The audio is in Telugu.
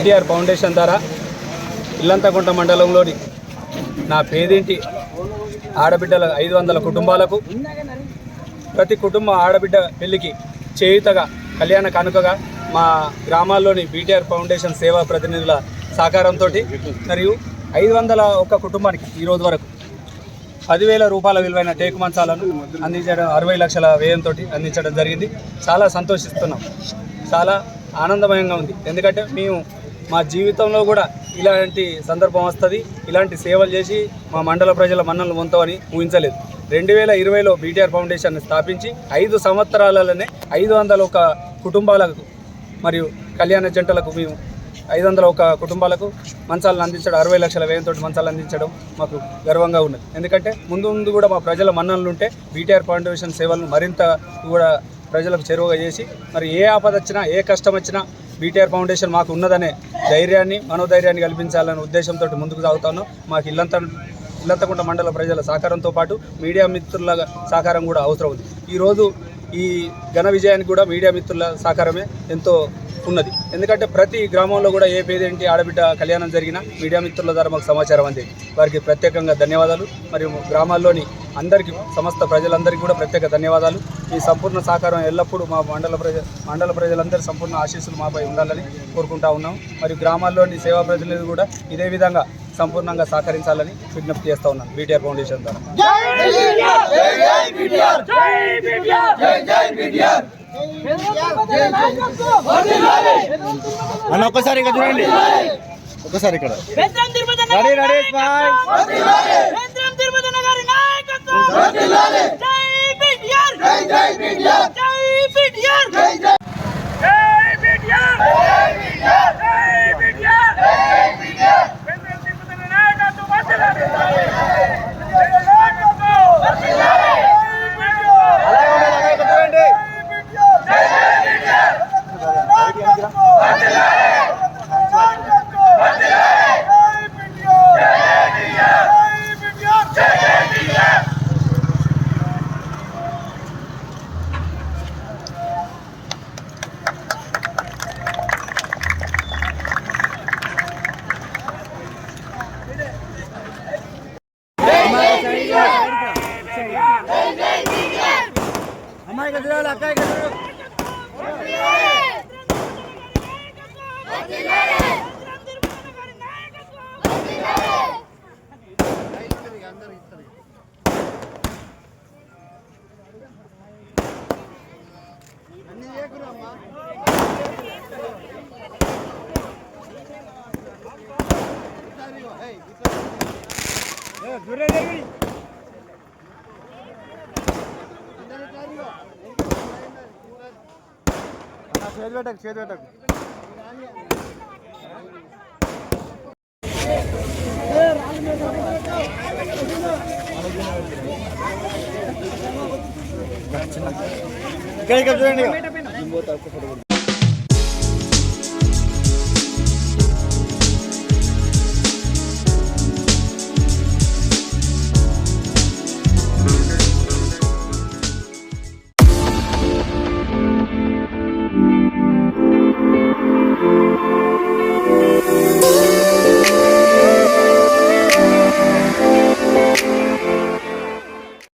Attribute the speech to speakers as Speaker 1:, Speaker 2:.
Speaker 1: టిఆర్ ఫౌండేషన్ ద్వారా ఇల్లంతకుంట మండలంలోని నా పేదింటి ఆడబిడ్డల ఐదు వందల కుటుంబాలకు ప్రతి కుటుంబ ఆడబిడ్డ పెళ్ళికి చేయుతగా కళ్యాణ కానుకగా మా గ్రామాల్లోని బీటీఆర్ ఫౌండేషన్ సేవా ప్రతినిధుల సహకారంతో మరియు ఐదు వందల ఒక కుటుంబానికి ఈరోజు వరకు పదివేల రూపాయల విలువైన టేకు మంచాలను అందించడం అరవై లక్షల వ్యయంతో అందించడం జరిగింది. చాలా సంతోషిస్తున్నాం. చాలా ఆనందమయంగా ఉంది. ఎందుకంటే మేము మా జీవితంలో కూడా ఇలాంటి సందర్భం వస్తుంది. ఇలాంటి సేవలు చేసి మా మండల ప్రజల మన్నలు పొందుతామని ఊహించలేదు. రెండు వేల ఇరవైలో బీటీఆర్ ఫౌండేషన్ స్థాపించి ఐదు సంవత్సరాలలోనే ఐదు వందల ఒక కుటుంబాలకు మరియు కళ్యాణ జంటలకు మేము ఐదు వందల ఒక కుటుంబాలకు మంచాలను అందించడం అరవై లక్షల వ్యయంతో మంచాలు అందించడం మాకు గర్వంగా ఉన్నది. ఎందుకంటే ముందు ముందు కూడా మా ప్రజల మన్ననలు ఉంటే బీటీఆర్ ఫౌండేషన్ సేవలను మరింత కూడా ప్రజలకు చేరువగా చేసి మరి ఏ ఆపద వచ్చినా ఏ కష్టం వచ్చినా బీటీఆర్ ఫౌండేషన్ మాకు ఉన్నదనే ధైర్యాన్ని మనోధైర్యాన్ని కల్పించాలనే ఉద్దేశంతో ముందుకు సాగుతాను. మాకు ఇల్లంతా ఇల్లంతకుంట మండల ప్రజల సహకారంతో పాటు మీడియా మిత్రుల సహకారం కూడా అవసరం ఉంది. ఈరోజు ఈ ఘన విజయానికి కూడా మీడియా మిత్రుల సహకారమే ఎంతో ఉన్నది. ఎందుకంటే ప్రతి గ్రామంలో కూడా ఏ పేదేంటి ఆడబిడ్డ కళ్యాణం జరిగినా మీడియా మిత్రుల ద్వారా మాకు సమాచారం అందేది. వారికి ప్రత్యేకంగా ధన్యవాదాలు. మరియు గ్రామాల్లోని అందరికీ సమస్త ప్రజలందరికీ కూడా ప్రత్యేక ధన్యవాదాలు. ఈ సంపూర్ణ సహకారం ఎల్లప్పుడూ మా మండల ప్రజ మండల ప్రజలందరి సంపూర్ణ ఆశీస్సులు మాపై ఉండాలని కోరుకుంటా ఉన్నాం మరియు గ్రామాల్లోని సేవా ప్రతినిధులు కూడా ఇదే విధంగా సంపూర్ణంగా సహకరించాలని విజ్ఞప్తి చేస్తా ఉన్నాను. బీటీఆర్ ఫౌండేషన్ ద్వారా.
Speaker 2: అన్న ఒక్కసారి ఇక్కడ చూడండి. ఒక్కసారి ఇక్కడ. రెడీ రెడీ స్మైల్
Speaker 3: వర్ధిల్లాలి
Speaker 4: వెంకట తిరుపతన్న గారి నాయకత్వం
Speaker 3: వర్ధిల్లాలి
Speaker 4: జై బీటీఆర్
Speaker 3: జై జై బీటీఆర్
Speaker 4: జై బీటీఆర్
Speaker 3: జై జై
Speaker 5: జై బీటీఆర్
Speaker 3: జై బీటీఆర్
Speaker 5: జై బీటీఆర్
Speaker 3: జై బీటీఆర్
Speaker 5: వెంకట తిరుపతి నాయకత్వం వర్ధిల్లాలి జై నాయకత్వం వర్ధిల్లాలి
Speaker 2: అలాగే ఉండాలి అలాగే ఇక్కడ చూడండి అమ్మాయి అక్కాయి చూడాలి అక్క ఇక్కడ చేతి పెట్టకు చేతి పెట్టకు. ఇక్కడ చూడండి